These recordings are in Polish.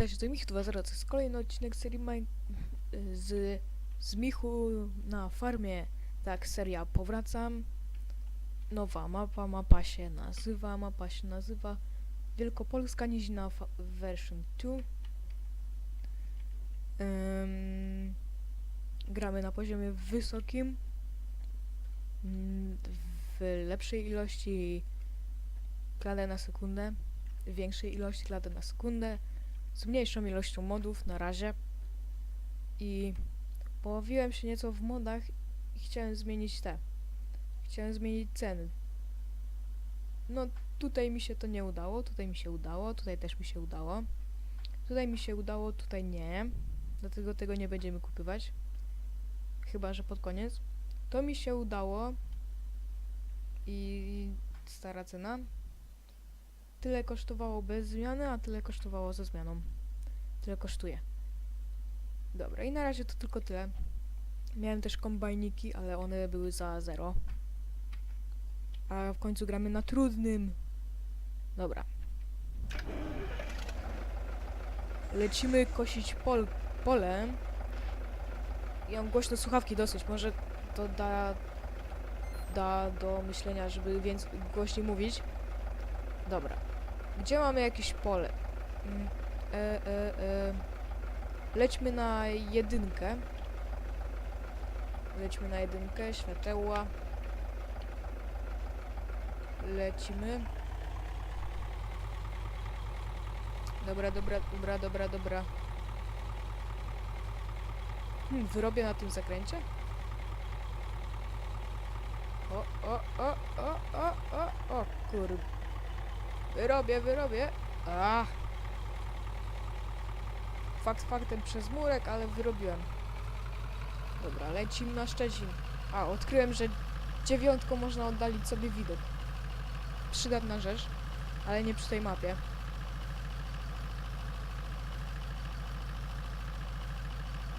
witajcie, to Michu 2.0, to jest kolejny odcinek serii Mine... z... z Michu na farmie. Tak, seria Powracam. Nowa mapa, mapa się nazywa, mapa się nazywa Wielkopolska Nizina version 2. Ym, gramy na poziomie wysokim. mm, W lepszej ilości kladę na sekundę większej ilości kladę na sekundę, z mniejszą ilością modów na razie. I połowiłem się nieco w modach i chciałem zmienić te. Chciałem zmienić ceny. No tutaj mi się to nie udało, tutaj mi się udało, tutaj też mi się udało. Tutaj mi się udało, tutaj nie. Dlatego tego nie będziemy kupywać. Chyba, że pod koniec. To mi się udało. I stara cena. Tyle kosztowało bez zmiany, a tyle kosztowało ze zmianą. Tyle kosztuje. Dobra, i na razie to tylko tyle. Miałem też kombajniki, ale one były za zero. A w końcu gramy na trudnym. Dobra. Lecimy kosić pol pole. Ja mam głośno słuchawki dosyć, może to da, da do myślenia, żeby więcej głośniej mówić. Dobra. Gdzie mamy jakieś pole? Mm, E, e, e. Lećmy na jedynkę. Lećmy na jedynkę, światełła. Lecimy. Dobra, dobra, dobra, dobra, dobra. Hmm, wyrobię na tym zakręcie? O, o, o, o, o, o, o, kurde. Wyrobię, wyrobię. A. Fakt faktem przez murek, ale wyrobiłem. Dobra, lecimy na Szczecin. A, odkryłem, że dziewiątką można oddalić sobie widok. Przydatna rzecz, ale nie przy tej mapie.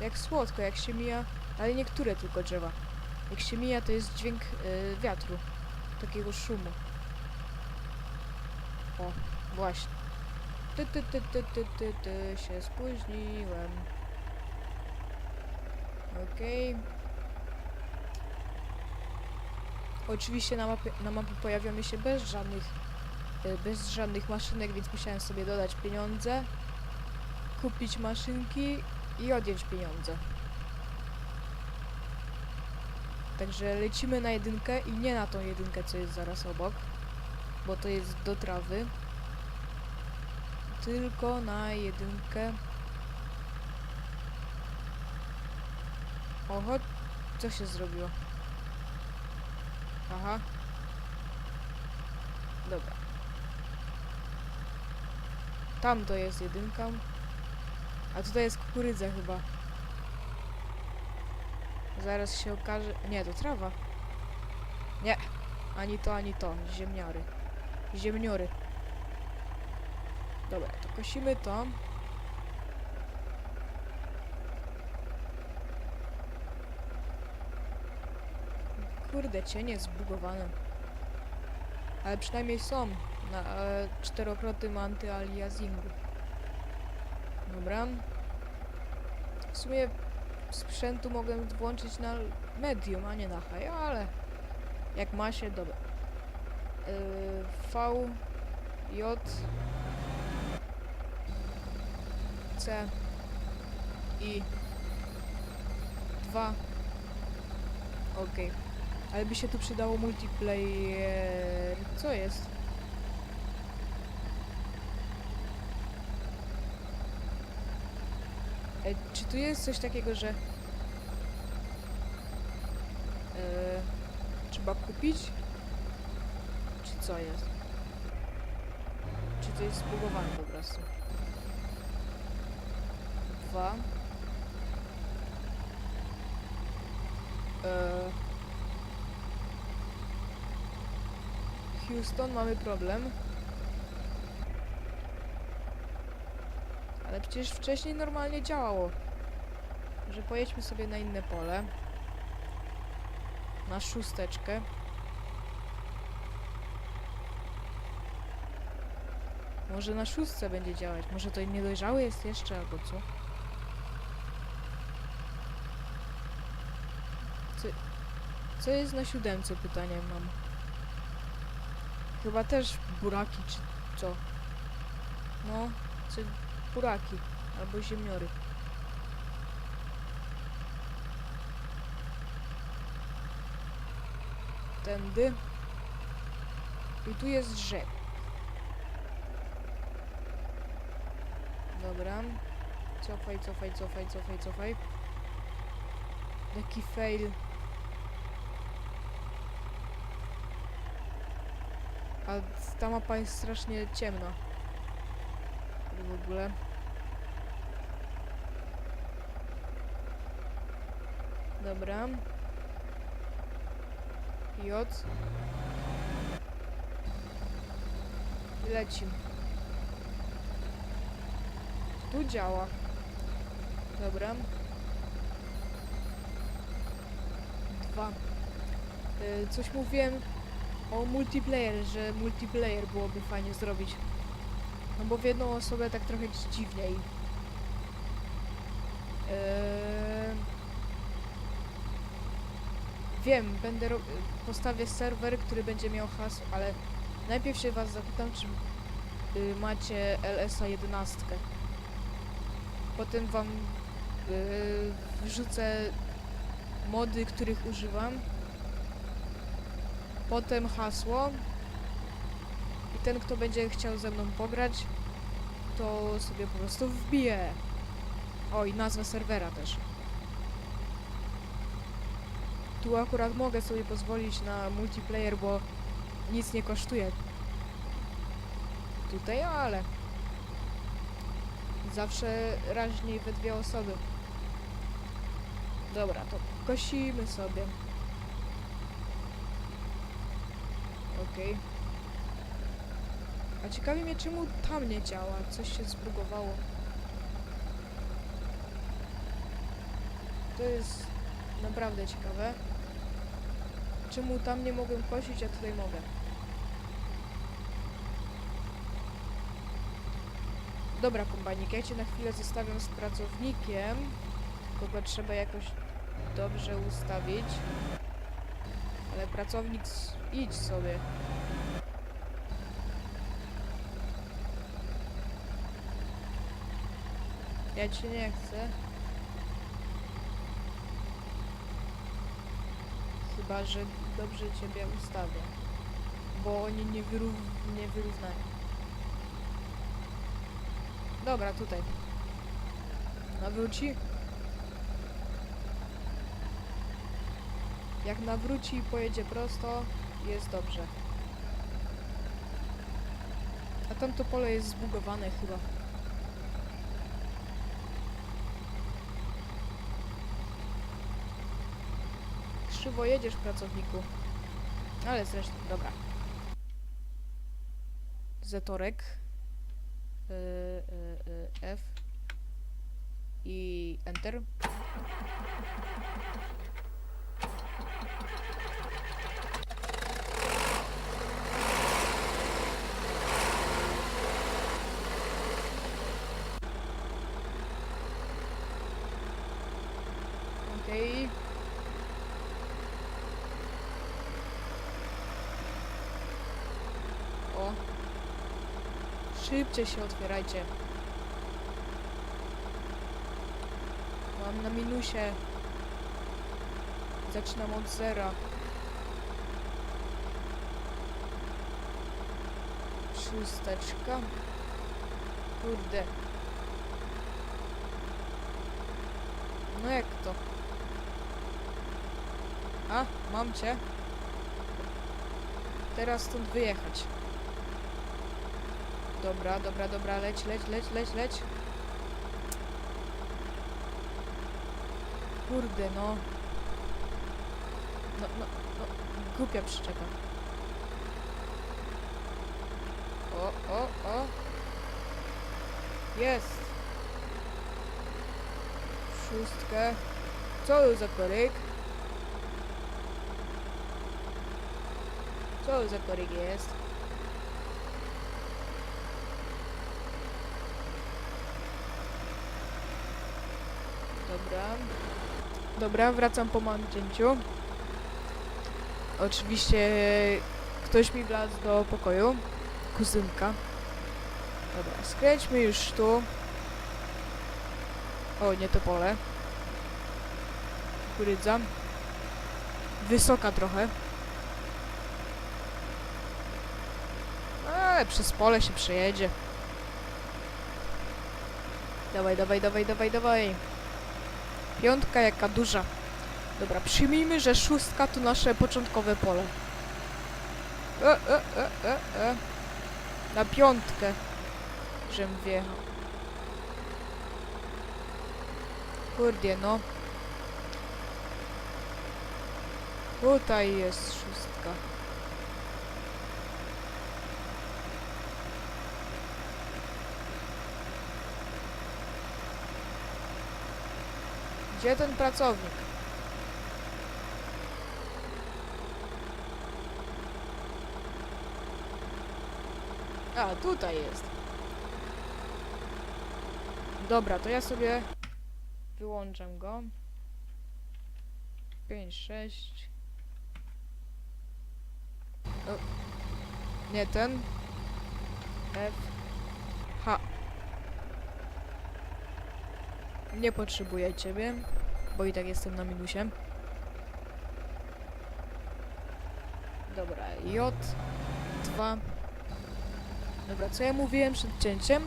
Jak słodko, jak się mija, ale niektóre tylko drzewa. Jak się mija, to jest dźwięk y, wiatru, takiego szumu. O, właśnie. Ty, ty, ty, ty, ty, ty, ty, się spóźniłem. Okej. Oczywiście na mapie, na mapie pojawiamy się bez żadnych, y, bez żadnych maszynek, więc musiałem sobie dodać pieniądze, kupić maszynki i odjąć pieniądze. Także lecimy na jedynkę i nie na tą jedynkę, co jest zaraz obok, bo to jest do trawy. Tylko na jedynkę. Oho, co się zrobiło? Aha. Dobra. Tam to jest jedynka. A tutaj jest kukurydza chyba. Zaraz się okaże... Nie, to trawa. Nie. Ani to, ani to. Ziemniary. Ziemniory. Dobra, to kosimy to. Kurde, cienie zbugowane. Ale przynajmniej są na e, czterokrotnym anty-aliasingu. Dobra. W sumie sprzętu mogę włączyć na medium, a nie na high, ale jak ma się, dobra. V, J, C i 2 Okej. Ale by się tu przydało multiplayer. Co jest? E, czy tu jest coś takiego, że e, trzeba kupić? Co jest? Czy to jest zbugowane po prostu? dwa. Eee. Houston, mamy problem. Ale przecież wcześniej normalnie działało. Że pojedźmy sobie na inne pole. Na szósteczkę. Może na szóstce będzie działać. Może to niedojrzały jest jeszcze, albo co? Co, co jest na siódemce, pytanie mam. Chyba też buraki, czy co? No, czy buraki, albo ziemniory. Tędy. I tu jest rzek. Dobra. Cofaj, cofaj, cofaj, cofaj, cofaj. Jaki fail. A ta mapa jest strasznie ciemna. W ogóle. Dobra. J. Lecim. Tu działa. Dobra. Dwa. Y, coś mówiłem o multiplayer, że multiplayer byłoby fajnie zrobić. No bo w jedną osobę tak trochę dziwniej. Eee... Wiem, będę postawię serwer, który będzie miał hasło, ale najpierw się was zapytam, czy y, macie LSA 11. Potem wam y, wrzucę mody, których używam. Potem hasło. I ten, kto będzie chciał ze mną pograć, to sobie po prostu wbije. O, i nazwę serwera też. Tu akurat mogę sobie pozwolić na multiplayer, bo nic nie kosztuje. Tutaj, ale zawsze raźniej we dwie osoby. Dobra, to kosimy sobie. Okej. A ciekawi mnie, czemu tam nie działa? Coś się zbugowało. To jest naprawdę ciekawe. Czemu tam nie mogłem kosić, a tutaj mogę? Dobra, kombanik, ja cię na chwilę zostawiam z pracownikiem. Kogo trzeba jakoś dobrze ustawić. Ale pracownik, idź sobie. Ja cię nie chcę. Chyba, że dobrze ciebie ustawię. Bo oni nie, wyrów nie wyrównają. Dobra, tutaj. Nawróci. Jak nawróci i pojedzie prosto, jest dobrze. A tamto pole jest zbugowane chyba. Krzywo jedziesz, pracowniku. Ale zresztą, dobra. Zetorek. Y, y, y, F. I Enter. Okej. O. Szybciej się otwierajcie. Mam na minusie. Zaczynam od zera. Szósteczka. Kurde. No jak to? A, mam cię. Teraz stąd wyjechać. Dobra, dobra, dobra, leć, leć, leć, leć, leć. Kurde, no. No, no, no, głupia przyczepa. O, o, o. Jest. Szóstkę. Co to za koryk? Co to za koryk jest? Dobra, wracam po mandzięciu. Oczywiście ktoś mi wlazł do pokoju. Kuzynka. Dobra, skręćmy już tu. O, nie to pole. Kurydza. Wysoka trochę. Ale przez pole się przejedzie. Dawaj, dawaj, dawaj, dawaj, dawaj. Piątka jaka duża. Dobra, przyjmijmy, że szóstka to nasze początkowe pole. E, e, e, e, e. Na piątkę, żem wjechał. Kurde, no. Tutaj jest szóstka. Gdzie ten pracownik? A, tutaj jest. Dobra, to ja sobie wyłączam go. 5, 6. O, nie ten. F. H. Nie potrzebuję ciebie, bo i tak jestem na minusie. Dobra, J. 2. Dobra, co ja mówiłem przed cięciem?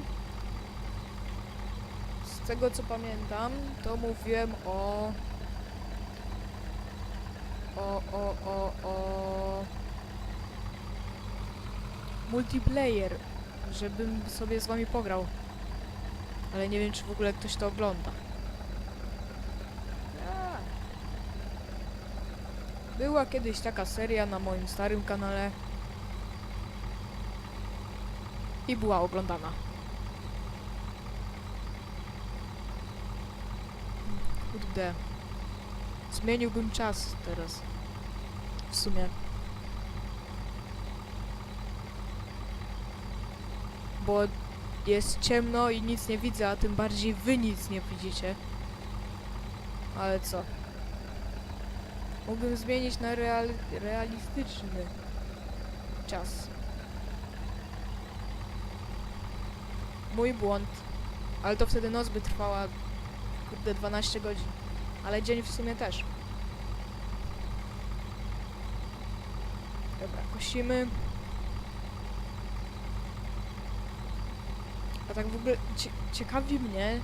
Z tego co pamiętam, to mówiłem o... O, o, o, o... Multiplayer, żebym sobie z wami pograł. Ale nie wiem, czy w ogóle ktoś to ogląda. Była kiedyś taka seria na moim starym kanale. I była oglądana. Kurde. Zmieniłbym czas teraz. W sumie. Bo jest ciemno i nic nie widzę, a tym bardziej wy nic nie widzicie. Ale co? Mógłbym zmienić na real realistyczny czas. Mój błąd. Ale to wtedy noc by trwała kurde 12 godzin. Ale dzień w sumie też. Dobra, kosimy. Tak w ogóle cie ciekawi mnie,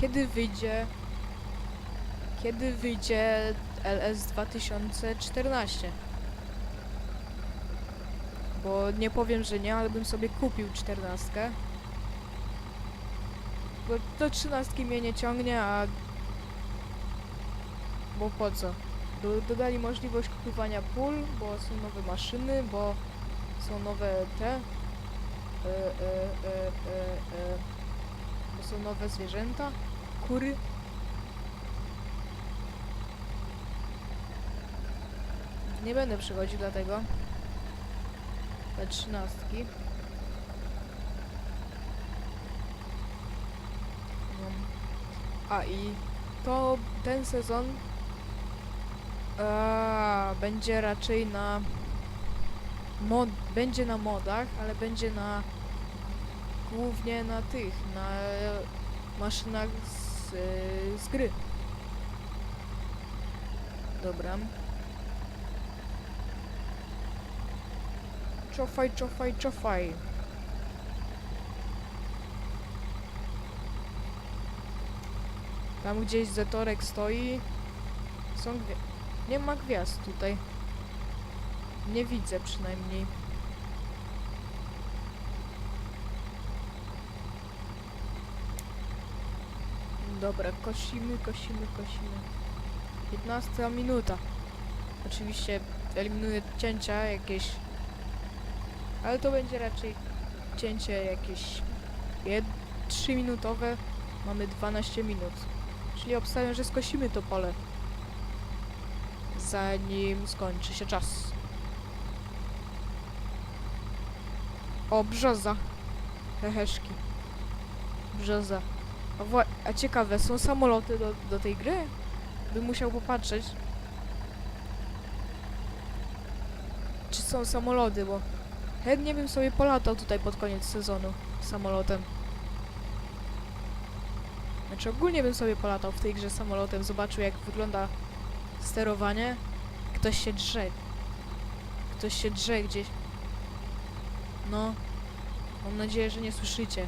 kiedy wyjdzie kiedy wyjdzie LS 2014. Bo nie powiem, że nie, ale bym sobie kupił 14. Bo do 13 mnie nie ciągnie, a bo po co? Do, dodali możliwość kupowania pól, bo są nowe maszyny, bo są nowe te. E, e, e, e, e, bo są nowe zwierzęta, kury. Nie będę przychodził dlatego. Te trzynastki. A i to ten sezon a, będzie raczej na mod, będzie na modach, ale będzie na głównie na tych, na maszynach z, z gry. Dobra. Czofaj, czofaj, czofaj. Tam gdzieś Zetorek stoi. Są. Nie ma gwiazd tutaj. Nie widzę przynajmniej. Dobra, kosimy, kosimy, kosimy. 15 minuta. Oczywiście eliminuję cięcia jakieś. Ale to będzie raczej cięcie jakieś 3 minutowe. Mamy 12 minut. Czyli obstawiam, że skosimy to pole. Zanim skończy się czas. O, brzoza. Heheszki. Brzoza. A, wła- a ciekawe, są samoloty do, do tej gry? bym musiał popatrzeć, czy są samoloty, bo chętnie bym sobie polatał tutaj pod koniec sezonu samolotem. Znaczy ogólnie bym sobie polatał w tej grze samolotem, zobaczył jak wygląda sterowanie. Ktoś się drze. Ktoś się drze gdzieś. No. Mam nadzieję, że nie słyszycie.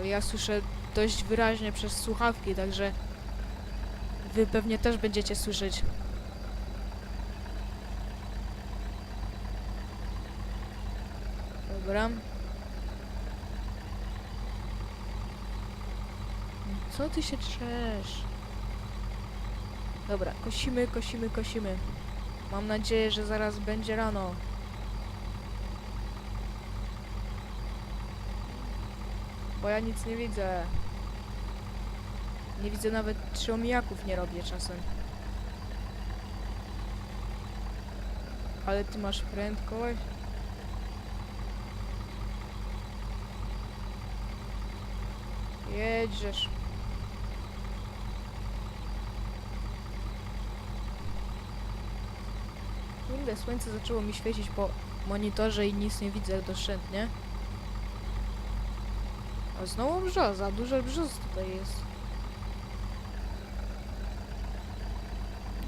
Ale ja słyszę dość wyraźnie przez słuchawki, także wy pewnie też będziecie słyszeć. Dobra. Co ty się trzesz? Dobra, kosimy, kosimy, kosimy. Mam nadzieję, że zaraz będzie rano. Bo ja nic nie widzę. Nie widzę nawet, czy omijaków nie robię czasem. Ale ty masz prędkość? Jedziesz. Kurde, słońce zaczęło mi świecić po monitorze i nic nie widzę doszczętnie. A znowu brzoza, duże brzoz tutaj jest.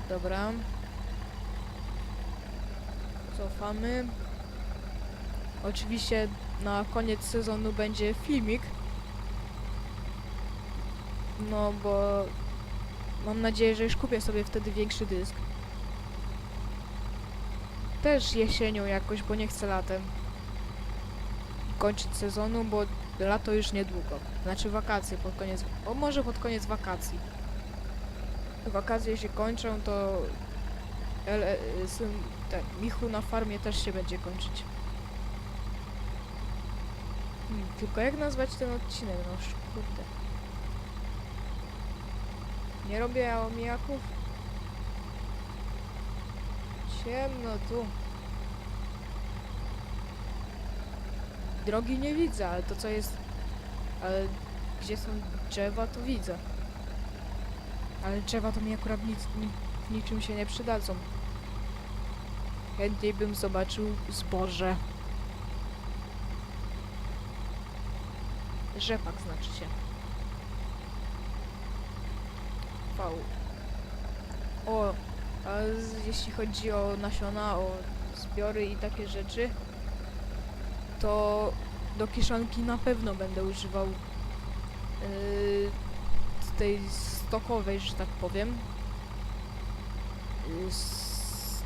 Dobra. Cofamy. Oczywiście na koniec sezonu będzie filmik. No bo mam nadzieję, że już kupię sobie wtedy większy dysk. Też jesienią jakoś, bo nie chcę latem kończyć sezonu, bo lato już niedługo. Znaczy wakacje pod koniec, o może pod koniec wakacji. Wakacje się kończą, to el, e, syn, ten, Michu na farmie też się będzie kończyć. Hmm, tylko jak nazwać ten odcinek? No kurde. Nie robię omijaków? Ciemno tu. Drogi nie widzę, ale to co jest... Ale gdzie są drzewa, to widzę. Ale drzewa to mi akurat nic, ni, niczym się nie przydadzą. Chętniej bym zobaczył zboże. Rzepak znaczy się. V. O, a z, jeśli chodzi o nasiona, o zbiory i takie rzeczy, to do kiszonki na pewno będę używał yy, tej stokowej, że tak powiem. Yy,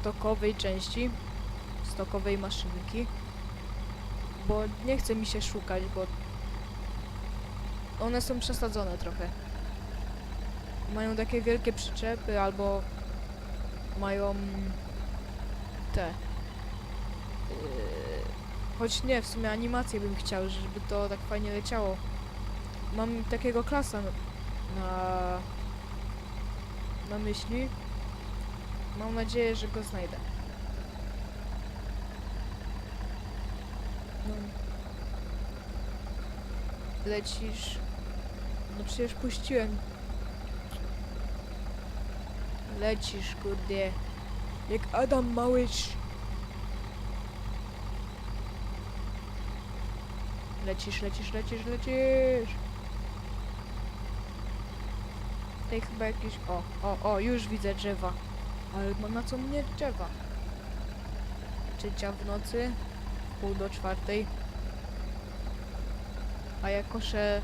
stokowej części, stokowej maszynki. Bo nie chce mi się szukać, bo one są przesadzone trochę. Mają takie wielkie przyczepy albo mają te. Yy, choć nie, w sumie animację bym chciał, żeby to tak fajnie leciało. Mam takiego klasa na, na myśli. Mam nadzieję, że go znajdę. No. Lecisz. No przecież puściłem. Lecisz, kurde. Jak Adam Małysz. Lecisz, lecisz, lecisz, lecisz. Tutaj chyba jakieś... O, o, o, już widzę drzewa. Ale no na co mnie drzewa? Trzecia w nocy, pół do czwartej. A ja koszę...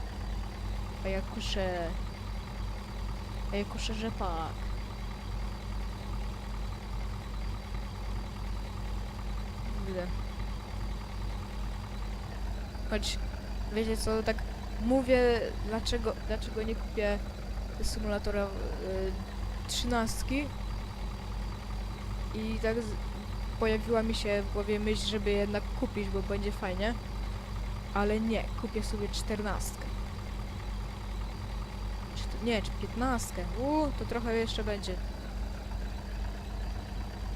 A ja koszę... A ja koszę rzepak. Widzę. Choć, wiecie co, tak mówię, dlaczego, dlaczego nie kupię symulatora y, trzynastki i tak pojawiła mi się w głowie myśl, żeby jednak kupić, bo będzie fajnie. Ale nie, kupię sobie czternastkę. Czy to, nie, czy piętnastkę. Uuu, to trochę jeszcze będzie.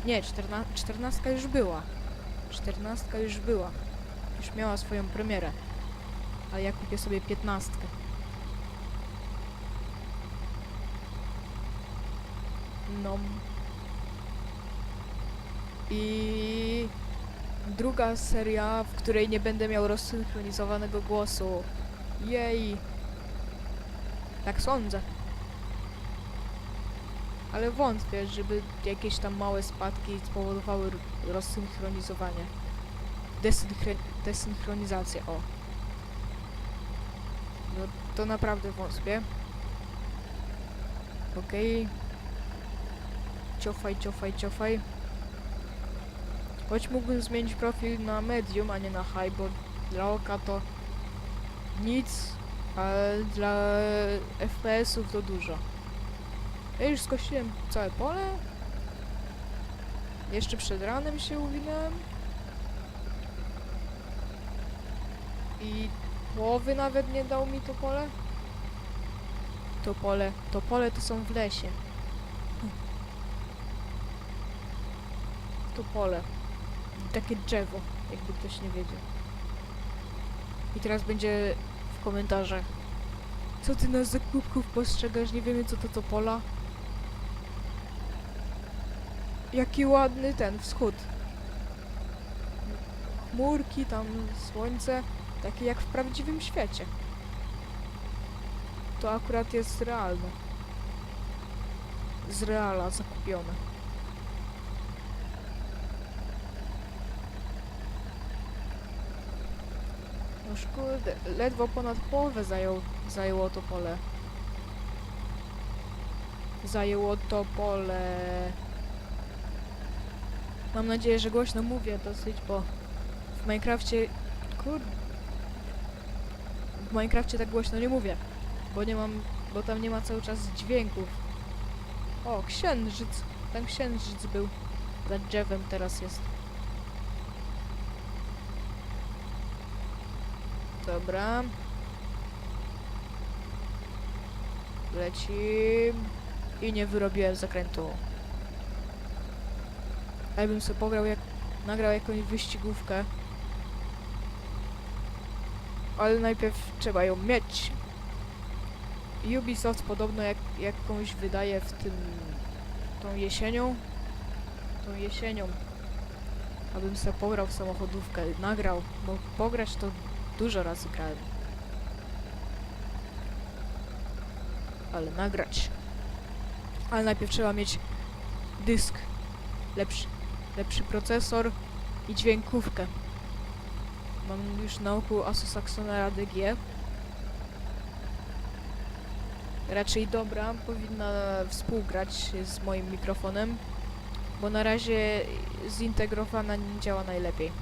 Nie, czterna, czternastka już była. Czternastka już była. Już miała swoją premierę. A ja kupię sobie piętnastkę. No. I druga seria, w której nie będę miał rozsynchronizowanego głosu. Jej. Tak sądzę. Ale wątpię, żeby jakieś tam małe spadki spowodowały rozsynchronizowanie. Desynchre- desynchronizację, o. No to naprawdę wątpię. Okej. Ciofaj, ciofaj, ciofaj. Choć mógłbym zmienić profil na medium, a nie na high, bo dla oka to nic, a dla FPS-ów to dużo. Ja już skosiłem całe pole. Jeszcze przed ranem się uwinąłem. I połowy nawet nie dał mi to pole. To pole, to pole to są w lesie. To pole. Takie drzewo, jakby ktoś nie wiedział. I teraz będzie w komentarzach. Co ty nas za kubków postrzegasz? Nie wiemy co to to pola. Jaki ładny ten wschód. Chmurki, tam słońce. Takie jak w prawdziwym świecie. To akurat jest realne. Z reala zakupione. Noż kurde, ledwo ponad połowę zajął, zajęło to pole. Zajęło to pole. Mam nadzieję, że głośno mówię dosyć, bo w Minecrafcie... Kur... Minecrafcie tak głośno nie mówię, bo nie mam... bo tam nie ma cały czas dźwięków. O, księżyc. Tam księżyc był. Za drzewem teraz jest. Dobra. Leci. I nie wyrobiłem zakrętu. A ja bym sobie pograł jak... nagrał jakąś wyścigówkę. Ale najpierw trzeba ją mieć. Ubisoft podobno jak, jakąś wydaje w tym... tą jesienią. Tą jesienią. Abym sobie pograł w samochodówkę, nagrał, bo pograć to dużo razy grałem. Ale nagrać. Ale najpierw trzeba mieć dysk lepszy, lepszy procesor i dźwiękówkę. Mam już na oku Asus Axonera DG. Raczej dobra, powinna współgrać z moim mikrofonem, bo na razie zintegrowana nie działa najlepiej.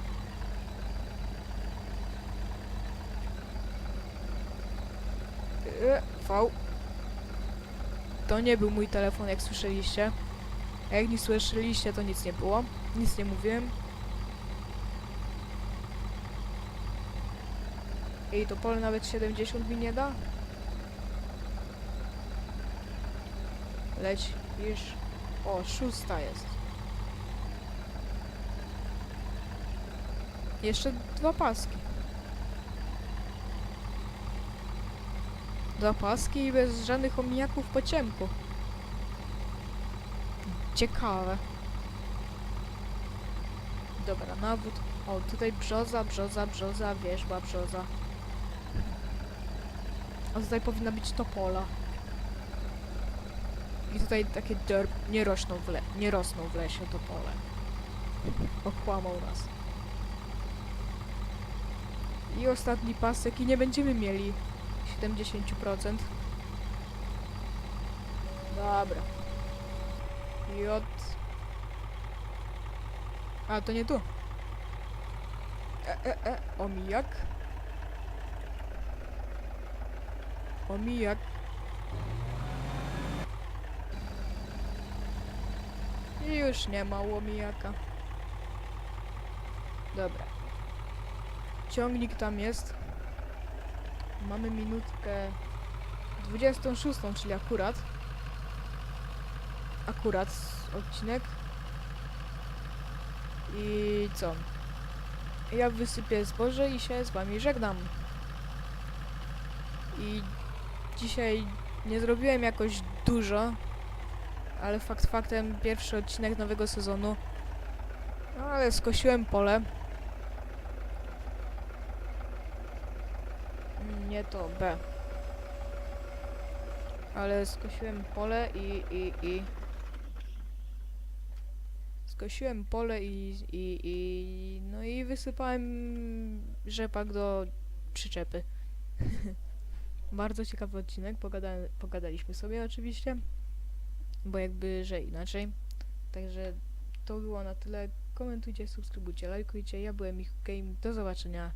E, V. To nie był mój telefon, jak słyszeliście. A jak nie słyszeliście, to nic nie było. Nic nie mówiłem. Ej, to pole nawet 70 mi nie da? Leć, już. O, szósta jest. Jeszcze dwa paski. Dwa paski i bez żadnych omijaków po ciemku. Ciekawe. Dobra, nawód. O, tutaj brzoza, brzoza, brzoza, wierzba, brzoza. A tutaj powinna być topola. I tutaj takie derb nie rosną w, le nie rosną w lesie topole. Okłamał nas. I ostatni pasek i nie będziemy mieli 70%. Dobra. J. A, to nie tu. E, e, e, omijak. Omijak. I już nie ma omijaka. Dobra. Ciągnik tam jest. Mamy minutkę 26, czyli akurat. Akurat odcinek. I co? Ja wysypię zboże i się z wami żegnam. I dzisiaj nie zrobiłem jakoś dużo. ale fakt faktem pierwszy odcinek nowego sezonu. No ale skosiłem pole. Nie to B. Ale skosiłem pole i i i skosiłem pole i i i no i wysypałem rzepak do przyczepy. Bardzo ciekawy odcinek, pogada, pogadaliśmy sobie oczywiście, bo jakby, że inaczej. Także to było na tyle. Komentujcie, subskrybujcie, lajkujcie. Ja byłem ich Game. Do zobaczenia.